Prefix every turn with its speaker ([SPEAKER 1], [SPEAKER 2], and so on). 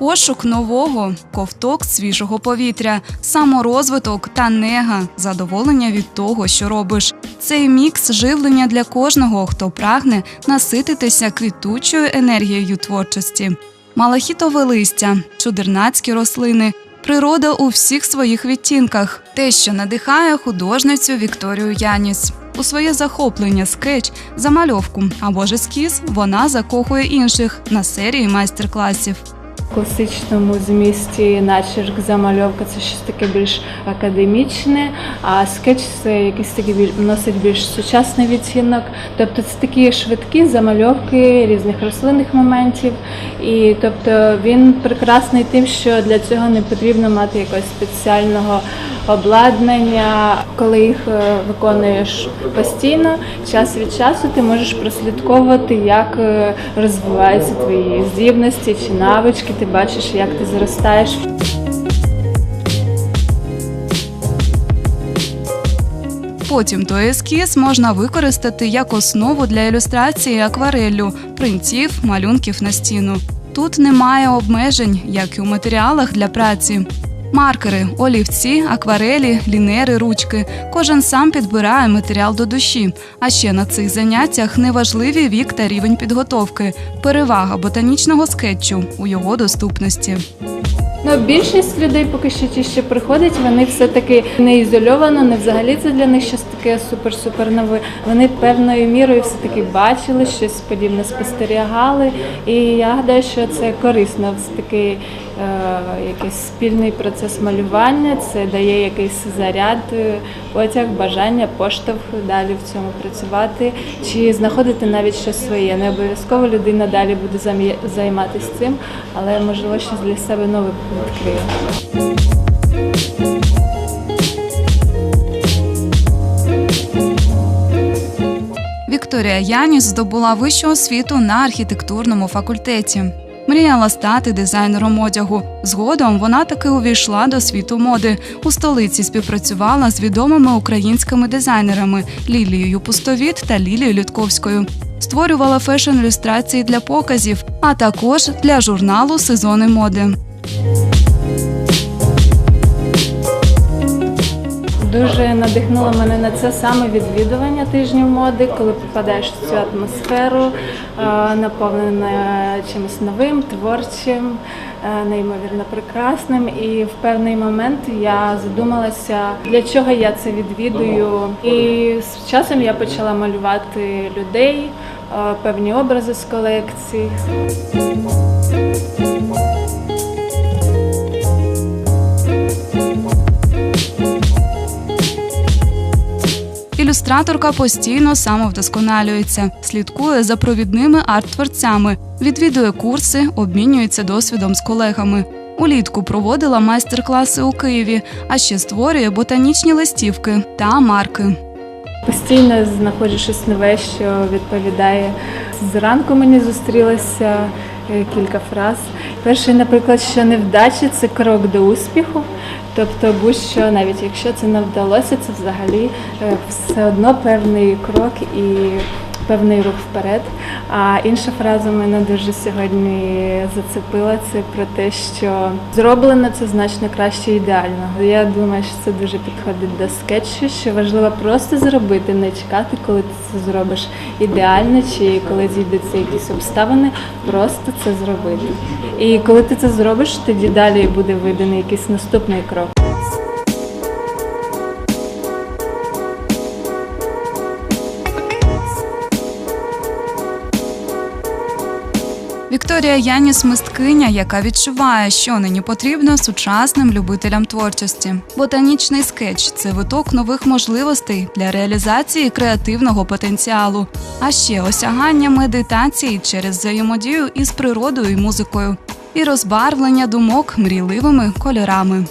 [SPEAKER 1] пошук нового, ковток свіжого повітря, саморозвиток та нега, задоволення від того, що робиш. Цей мікс живлення для кожного, хто прагне насититися квітучою енергією творчості. Малахітове листя, чудернацькі рослини, природа у всіх своїх відтінках, те, що надихає художницю Вікторію Яніс. У своє захоплення скетч, замальовку або ж ескіз вона закохує інших на серії майстер-класів.
[SPEAKER 2] Класичному змісті начерк замальовка це щось таке більш академічне, а скетч це якийсь такий біль- носить більш сучасний відтінок. Тобто це такі швидкі замальовки різних рослинних моментів. І тобто він прекрасний тим, що для цього не потрібно мати якогось спеціального обладнання. Коли їх е, виконуєш постійно, час від часу ти можеш прослідковувати, як е, розвиваються твої здібності чи навички. Ти бачиш, як ти зростаєш.
[SPEAKER 1] Потім той ескіз можна використати як основу для ілюстрації аквареллю, принтів, малюнків на стіну. Тут немає обмежень, як і у матеріалах для праці. Маркери, олівці, акварелі, лінери, ручки. Кожен сам підбирає матеріал до душі. А ще на цих заняттях неважливі вік та рівень підготовки, перевага ботанічного скетчу у його доступності.
[SPEAKER 2] Ну, більшість людей, поки що ті, що приходять, вони все-таки не ізольовано, не взагалі це для них щось таке супер-супер нове. Вони певною мірою все-таки бачили, щось подібне спостерігали. І я гадаю, що це корисно, все таки якийсь спільний процес малювання, це дає якийсь заряд, е, потяг, бажання, поштовх далі в цьому працювати, чи знаходити навіть щось своє. Не обов'язково людина далі буде займатися цим, але можливо щось для себе нове відкриє.
[SPEAKER 1] Вікторія Яніс здобула вищу освіту на архітектурному факультеті. Мріяла стати дизайнером одягу. Згодом вона таки увійшла до світу моди. У столиці співпрацювала з відомими українськими дизайнерами Лілією Пустовіт та Лілією Людковською. Створювала фешн-ілюстрації для показів, а також для журналу Сезони моди.
[SPEAKER 2] Надихнуло мене на це саме відвідування тижнів моди, коли попадаєш в цю атмосферу, е, наповнена чимось новим, творчим, е, неймовірно прекрасним. І в певний момент я задумалася, для чого я це відвідую. І з часом я почала малювати людей, е, певні образи з колекцій.
[SPEAKER 1] Ілюстраторка постійно самовдосконалюється, слідкує за провідними арт-творцями, відвідує курси, обмінюється досвідом з колегами. Улітку проводила майстер-класи у Києві, а ще створює ботанічні листівки та марки.
[SPEAKER 2] Постійно знаходжу щось нове, що відповідає. Зранку мені зустрілося е, кілька фраз. Перший, наприклад, що невдача це крок до успіху. Тобто, будь-що, навіть якщо це не вдалося, це взагалі е, все одно певний крок і певний рух вперед. А інша фраза мене дуже сьогодні зацепила. Це про те, що зроблено це значно краще ідеального. Я думаю, що це дуже підходить до скетчу, що важливо просто зробити, не чекати, коли ти це зробиш ідеально, чи коли зійдуться якісь обставини, просто це зробити. І коли ти це зробиш, тоді далі буде виданий якийсь наступний крок.
[SPEAKER 1] Вікторія Яніс мисткиня, яка відчуває, що нині потрібно сучасним любителям творчості. Ботанічний скетч це виток нових можливостей для реалізації креативного потенціалу, а ще осягання медитації через взаємодію із природою і музикою, і розбарвлення думок мрійливими кольорами.